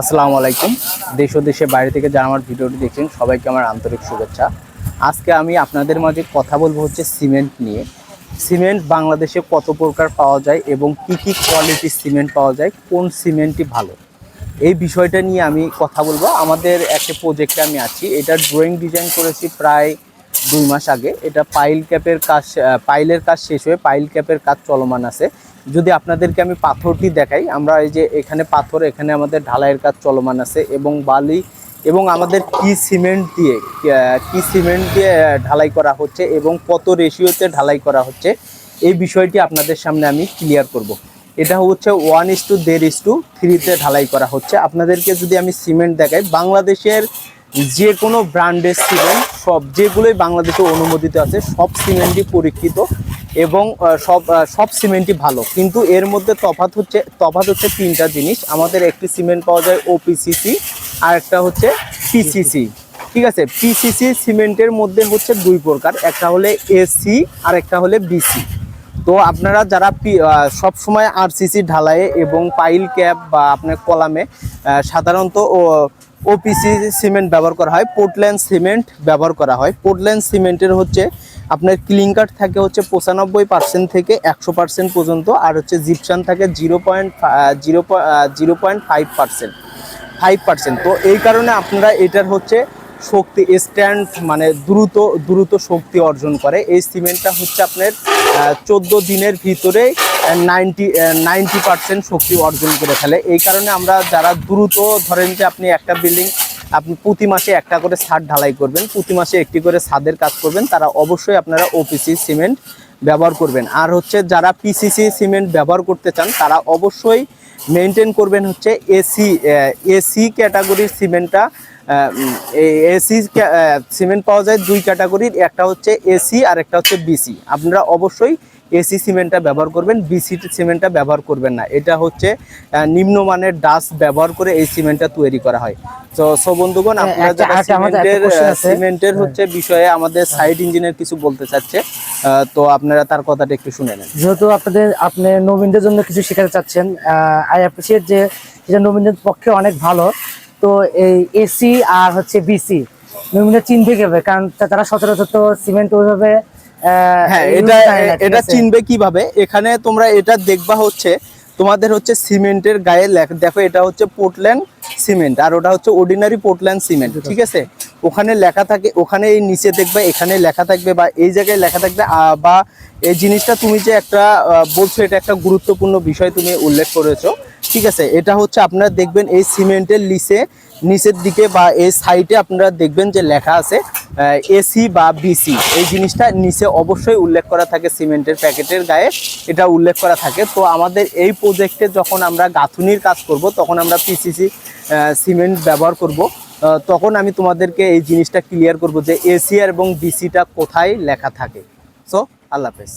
আসসালামু আলাইকুম। দেশ ও বাইরে থেকে যারা আমার ভিডিওটি দেখছেন, সবাইকে আমার আন্তরিক শুভেচ্ছা। আজকে আমি আপনাদের মাঝে কথা বলব হচ্ছে সিমেন্ট নিয়ে। সিমেন্ট বাংলাদেশে কত প্রকার পাওয়া যায় এবং কি কি কোয়ালিটির সিমেন্ট পাওয়া যায়, কোন সিমেন্টটি ভালো? এই বিষয়টা নিয়ে আমি কথা বলব। আমাদের একটা প্রজেক্টে আমি আছি। এটা ড্রয়িং ডিজাইন করেছি প্রায় দুই মাস আগে। এটা পাইল ক্যাপের কাজ পাইলের কাজ শেষ হয়ে পাইল ক্যাপের কাজ চলমান আছে। যদি আপনাদেরকে আমি পাথরটি দেখাই, আমরা এই যে এখানে পাথর, এখানে আমাদের ঢালাইয়ের কাজ চলমান আছে এবং বালি এবং আমাদের কি সিমেন্ট দিয়ে কি সিমেন্ট দিয়ে ঢালাই করা হচ্ছে এবং কত রেশিওতে ঢালাই করা হচ্ছে, এই বিষয়টি আপনাদের সামনে আমি ক্লিয়ার করব। এটা হচ্ছে ওয়ান ইস টু দেড় ইস টু থ্রিতে ঢালাই করা হচ্ছে আপনাদেরকে যদি আমি সিমেন্ট দেখাই, বাংলাদেশের যে কোনো ব্র্যান্ডের সিমেন্ট, সব যেগুলোই বাংলাদেশে অনুমোদিত আছে, সব সিমেন্টই পরীক্ষিত এবং সব সব সিমেন্টই ভালো। কিন্তু এর মধ্যে তফাৎ হচ্ছে তফাৎ হচ্ছে তিনটা জিনিস। আমাদের একটি সিমেন্ট পাওয়া যায় ওপিসিসি আর একটা হচ্ছে পিসিসি ঠিক আছে? পিসিসি সিমেন্টের মধ্যে হচ্ছে দুই প্রকার। একটা হলে এসি আর একটা হলে বিসি তো আপনারা যারা সব সময় আরসিসি ঢালাইয়ে এবং পাইল ক্যাপ বা আপনার কলামে সাধারণত ওপিসি সিমেন্ট ব্যবহার করা হয়। পোর্টল্যান্ড সিমেন্ট ব্যবহার করা হয়। পোর্টল্যান্ড সিমেন্টের হচ্ছে আপনার ক্লিংকার থাকে হচ্ছে পঁচানব্বই পার্সেন্ট থেকে একশো পার্সেন্ট পর্যন্ত, আর হচ্ছে জিপসান থাকে zero point zero zero point five percent five percent তো এই কারণে আপনারা এটার হচ্ছে শক্তি স্ট্যান্ড মানে দ্রুত দ্রুত শক্তি অর্জন করে। এই সিমেন্টটা হচ্ছে আপনার চোদ্দ দিনের ভিতরে নাইনটি নাইনটি পার্সেন্ট শক্তি অর্জন করে ফেলে। এই কারণে আমরা যারা দ্রুত, ধরেন যে আপনি একটা বিল্ডিং আপনি প্রতি মাসে একটা করে ছাদ ঢালাই করবেন, প্রতি মাসে একটি করে ছাদের কাজ করবেন, তারা অবশ্যই আপনারা ওপিসি সিমেন্ট ব্যবহার করবেন। আর হচ্ছে যারা পিসিসি সিমেন্ট ব্যবহার করতে চান, তারা অবশ্যই মেনটেন করবেন হচ্ছে এসি এসি ক্যাটাগরির সিমেন্টটা এসি সিমেন্ট পাওয়া যায় দুই ক্যাটাগরির একটা হচ্ছে এসি আর একটা হচ্ছে বিসি আপনারা অবশ্যই এসি সিমেন্টটা ব্যবহার করবেন বিসি সিমেন্টটা ব্যবহার করবেন না। এটা হচ্ছে নিম্নমানের ডাস ব্যবহার করে এই সিমেন্টটা তৈরি করা হয়। তো সো বন্ধুগণ হ্যাঁ, আপনারা যারা সিমেন্টের। সিমেন্টের হচ্ছে বিষয়ে আমাদের সাইড ইঞ্জিনিয়ার কিছু বলতে চাচ্ছে তো আপনারা তার কথাটা একটু শুনে নেন। যেহেতু আপনাদের আপনি নবীনদের জন্য কিছু শেখাতে চাচ্ছেন আই অ্যাপ্রিসিয়েট যে এটা নবীনদের পক্ষে অনেক ভালো। তো এই এসি আর হচ্ছে বিসি নবীনদের চিনতে গেবে কারণ তারা সচরাচর তো সিমেন্ট ওইভাবে হ্যাঁ এটা ঠিক এটা? চিনবে কীভাবে? এখানে তোমরা এটা দেখবা হচ্ছে তোমাদের হচ্ছে সিমেন্টের গায়ে লেখা দেখো এটা হচ্ছে পোর্টল্যান্ড সিমেন্ট আর ওটা হচ্ছে অর্ডিনারি পোর্টল্যান্ড সিমেন্ট ঠিক আছে? ওখানে লেখা থাকে ওখানে এই নিচে দেখবে এখানে লেখা থাকবে বা এই জায়গায় লেখা থাকবে বা এই জিনিসটা তুমি যে একটা বলছো এটা একটা গুরুত্বপূর্ণ বিষয় তুমি উল্লেখ করেছ ঠিক আছে? এটা হচ্ছে আপনারা দেখবেন এই সিমেন্টের লিসে নিচের দিকে বা এই সাইডে আপনারা দেখবেন যে লেখা আছে এসি বা বিসি, এই জিনিসটা নিচে অবশ্যই উল্লেখ করা থাকে সিমেন্টের প্যাকেটের গায়ে, এটা উল্লেখ করা থাকে। তো আমাদের এই প্রোজেক্টে যখন আমরা গাঁথুনির কাজ করব, তখন আমরা পিসিসি সিমেন্ট ব্যবহার করব। তখন আমি তোমাদেরকে এই জিনিসটা ক্লিয়ার করব যে এসি আর এবং বিসিটা কোথায় লেখা থাকে। সো আল্লাহ হাফেজ।